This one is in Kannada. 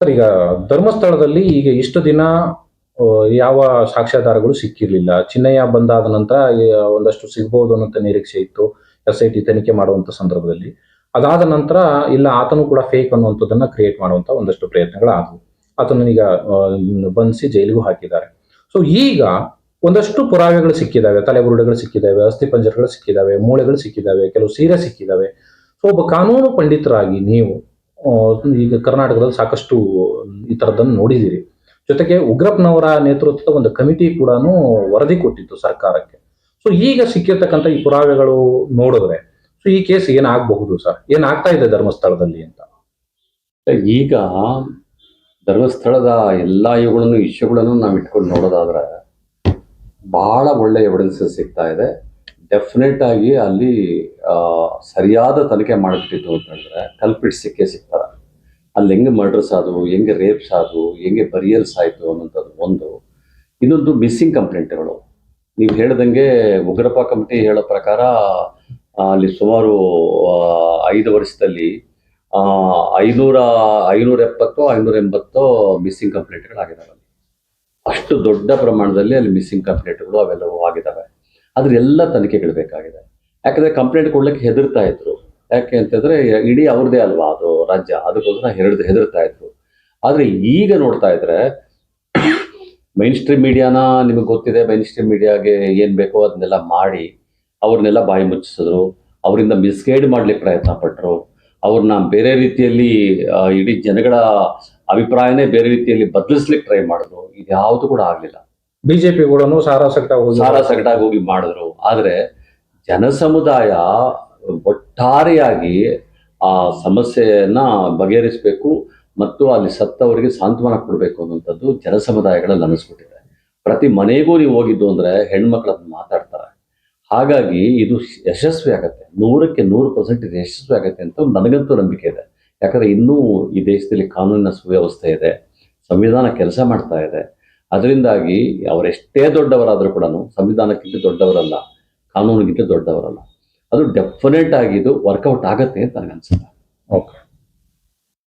ಈಗ ಧರ್ಮಸ್ಥಳದಲ್ಲಿ ಈಗ ಇಷ್ಟು ದಿನ ಯಾವ ಸಾಕ್ಷ್ಯಾಧಾರಗಳು ಸಿಕ್ಕಿರಲಿಲ್ಲ. ಚಿನ್ನಯ್ಯ ಬಂದಾದ ನಂತರ ಒಂದಷ್ಟು ಸಿಗ್ಬೋದು ಅನ್ನೋ ನಿರೀಕ್ಷೆ ಇತ್ತು ಎಸ್ ಐ ಟಿ ತನಿಖೆ ಮಾಡುವಂತ ಸಂದರ್ಭದಲ್ಲಿ. ಅದಾದ ನಂತರ, ಇಲ್ಲ, ಆತನು ಕೂಡ ಫೇಕ್ ಅನ್ನುವಂಥದ್ದನ್ನ ಕ್ರಿಯೇಟ್ ಮಾಡುವಂತ ಒಂದಷ್ಟು ಪ್ರಯತ್ನಗಳಾದವು. ಆತನೀಗ ಬಂಧಿಸಿ ಜೈಲಿಗೂ ಹಾಕಿದ್ದಾರೆ. ಸೊ ಈಗ ಒಂದಷ್ಟು ಪುರಾವೆಗಳು ಸಿಕ್ಕಿದಾವೆ. ತಲೆಬುರುಡೆಗಳು ಸಿಕ್ಕಿದಾವೆ, ಅಸ್ಥಿ ಪಂಜರಗಳು ಸಿಕ್ಕಿದಾವೆ, ಮೂಳೆಗಳು ಸಿಕ್ಕಿದಾವೆ, ಕೆಲವು ಸೀರೆ ಸಿಕ್ಕಿದಾವೆ. ಸೊ ಒಬ್ಬ ಕಾನೂನು ಪಂಡಿತರಾಗಿ ನೀವು ಈಗ ಕರ್ನಾಟಕದಲ್ಲಿ ಸಾಕಷ್ಟು ಈ ಥರದ್ದನ್ನು ನೋಡಿದ್ದೀರಿ. ಜೊತೆಗೆ ಉಗ್ರಪ್ಪನವರ ನೇತೃತ್ವದ ಒಂದು ಕಮಿಟಿ ಕೂಡ ವರದಿ ಕೊಟ್ಟಿತ್ತು ಸರ್ಕಾರಕ್ಕೆ. ಸೊ ಈಗ ಸಿಕ್ಕಿರ್ತಕ್ಕಂಥ ಈ ಪುರಾವೆಗಳು ನೋಡಿದ್ರೆ ಸೊ ಈ ಕೇಸ್ ಏನಾಗಬಹುದು ಸರ್? ಏನಾಗ್ತಾ ಇದೆ ಧರ್ಮಸ್ಥಳದಲ್ಲಿ ಅಂತ? ಈಗ ಧರ್ಮಸ್ಥಳದ ಎಲ್ಲ ಇವುಗಳನ್ನು, ಇಶ್ಯೂಗಳನ್ನು ನಾವು ಇಟ್ಕೊಂಡು ನೋಡೋದಾದ್ರೆ, ಬಹಳ ಒಳ್ಳೆಯ ಎವಿಡೆನ್ಸಸ್ ಸಿಗ್ತಾ ಇದೆ. ಡೆಫಿನೆಟ್ ಆಗಿ ಅಲ್ಲಿ ಸರಿಯಾದ ತನಿಖೆ ಮಾಡಿಬಿಟ್ಟಿತ್ತು ಅಂತ ಹೇಳಿದ್ರೆ ಕಲ್ಪಿಟ್ ಸಿಕ್ಕೇ ಸಿಗ್ತಾರೆ. ಅಲ್ಲಿ ಹೆಂಗೆ ಮರ್ಡರ್ಸ್ ಆದವು, ಹೆಂಗೆ ರೇಪ್ಸ್ ಆದವು, ಹೆಂಗೆ ಬರಿಯಲ್ಸ್ ಆಯಿತು ಅನ್ನೋಂಥದ್ದು ಒಂದು. ಇನ್ನೊಂದು ಮಿಸ್ಸಿಂಗ್ ಕಂಪ್ಲೇಂಟ್ಗಳು ನೀವು ಹೇಳ್ದಂಗೆ ಉಗ್ರಪ್ಪ ಕಮಿಟಿ ಹೇಳೋ ಪ್ರಕಾರ ಅಲ್ಲಿ ಸುಮಾರು ಐದು ವರ್ಷದಲ್ಲಿ ಐನೂರ ಐನೂರ ಎಪ್ಪತ್ತೋ, ಐನೂರ ಎಂಬತ್ತೋ ಮಿಸ್ಸಿಂಗ್ ಕಂಪ್ಲೇಂಟ್ಗಳಾಗಿದ್ದಾವೆ ಅಲ್ಲಿ. ಅಷ್ಟು ದೊಡ್ಡ ಪ್ರಮಾಣದಲ್ಲಿ ಅಲ್ಲಿ ಮಿಸ್ಸಿಂಗ್ ಕಂಪ್ಲೇಂಟ್ಗಳು ಅವೆಲ್ಲವೂ ಆಗಿದ್ದಾವೆ. ಆದ್ರೆ ಎಲ್ಲ ತನಿಖೆಗಳು ಬೇಕಾಗಿದೆ. ಯಾಕಂದ್ರೆ ಕಂಪ್ಲೇಂಟ್ ಕೊಡ್ಲಿಕ್ಕೆ ಹೆದರ್ತಾ ಇದ್ರು. ಯಾಕೆ ಅಂತಂದ್ರೆ ಇಡೀ ಅವ್ರದೇ ಅಲ್ವಾ ಅದು ರಾಜ್ಯ? ಅದಕ್ಕೋಸ್ಕರ ಹೆರಡ್ ಹೆದರ್ತಾ ಇದ್ರು. ಆದ್ರೆ ಈಗ ನೋಡ್ತಾ ಇದ್ರೆ ಮೈನ್ ಸ್ಟ್ರೀಮ್ ಮೀಡಿಯಾನ ನಿಮಗೆ ಗೊತ್ತಿದೆ ಮೈನ್ ಸ್ಟ್ರೀಮ್ ಮೀಡಿಯಾಗೆ ಏನ್ ಬೇಕೋ ಅದನ್ನೆಲ್ಲ ಮಾಡಿ, ಅವ್ರನ್ನೆಲ್ಲ ಬಾಯಿ ಮುಚ್ಚಿಸಿದ್ರು. ಅವರಿಂದ ಮಿಸ್ಗೈಡ್ ಮಾಡ್ಲಿಕ್ಕೆ ಪ್ರಯತ್ನ ಪಟ್ಟರು ಅವ್ರನ್ನ ಬೇರೆ ರೀತಿಯಲ್ಲಿ ಇಡೀ ಜನಗಳ ಅಭಿಪ್ರಾಯನೇ ಬೇರೆ ರೀತಿಯಲ್ಲಿ ಬದಲಿಸ್ಲಿಕ್ಕೆ ಟ್ರೈ ಮಾಡಿದ್ರು. ಇದ್ಯಾವುದು ಕೂಡ ಆಗ್ಲಿಲ್ಲ. ಬಿಜೆಪಿ ಕೂಡ ಸಾರಾಸಕ್ತ ಹೋಗಿ ಸಾರಾ ಸಗಟಾಗಿ ಹೋಗಿ ಮಾಡಿದ್ರು. ಆದ್ರೆ ಜನಸಮುದಾಯ ಒಟ್ಟಾರೆಯಾಗಿ ಆ ಸಮಸ್ಯೆಯನ್ನ ಬಗೆಹರಿಸಬೇಕು ಮತ್ತು ಅಲ್ಲಿ ಸತ್ತವರಿಗೆ ಸಾಂತ್ವನ ಕೊಡಬೇಕು ಅನ್ನುವಂಥದ್ದು ಜನಸಮುದಾಯಗಳಲ್ಲಿ ಅನಿಸ್ಬಿಟ್ಟಿದೆ. ಪ್ರತಿ ಮನೆಗೂ ನೀವು ಹೋಗಿದ್ದು ಅಂದ್ರೆ ಹೆಣ್ಮಕ್ಳು ಅದನ್ನ ಮಾತಾಡ್ತಾರೆ. ಹಾಗಾಗಿ ಇದು ಯಶಸ್ವಿ ಆಗತ್ತೆ. ನೂರಕ್ಕೆ ನೂರು ಪರ್ಸೆಂಟ್ ಇದು ಯಶಸ್ವಿ ಆಗತ್ತೆ ಅಂತ ನನಗಂತೂ ನಂಬಿಕೆ ಇದೆ. ಯಾಕಂದ್ರೆ ಇನ್ನೂ ಈ ದೇಶದಲ್ಲಿ ಕಾನೂನಿನ ಸುವ್ಯವಸ್ಥೆ ಇದೆ. ಸಂವಿಧಾನ ಕೆಲಸ ಮಾಡ್ತಾ ಇದೆ. ಅದರಿಂದಾಗಿ ಅವರೆಷ್ಟೇ ದೊಡ್ಡವರಾದರೂ ಕೂಡ ಸಂವಿಧಾನಕ್ಕಿಂತ ದೊಡ್ಡವರಲ್ಲ, ಕಾನೂನಿಗಿಂತ ದೊಡ್ಡವರಲ್ಲ. ಅದು ಡೆಫಿನೆಟ್ ಆಗಿ ಇದು ವರ್ಕೌಟ್ ಆಗತ್ತೆ ಅಂತ ನನಗನ್ಸುತ್ತೆ. ಓಕೆ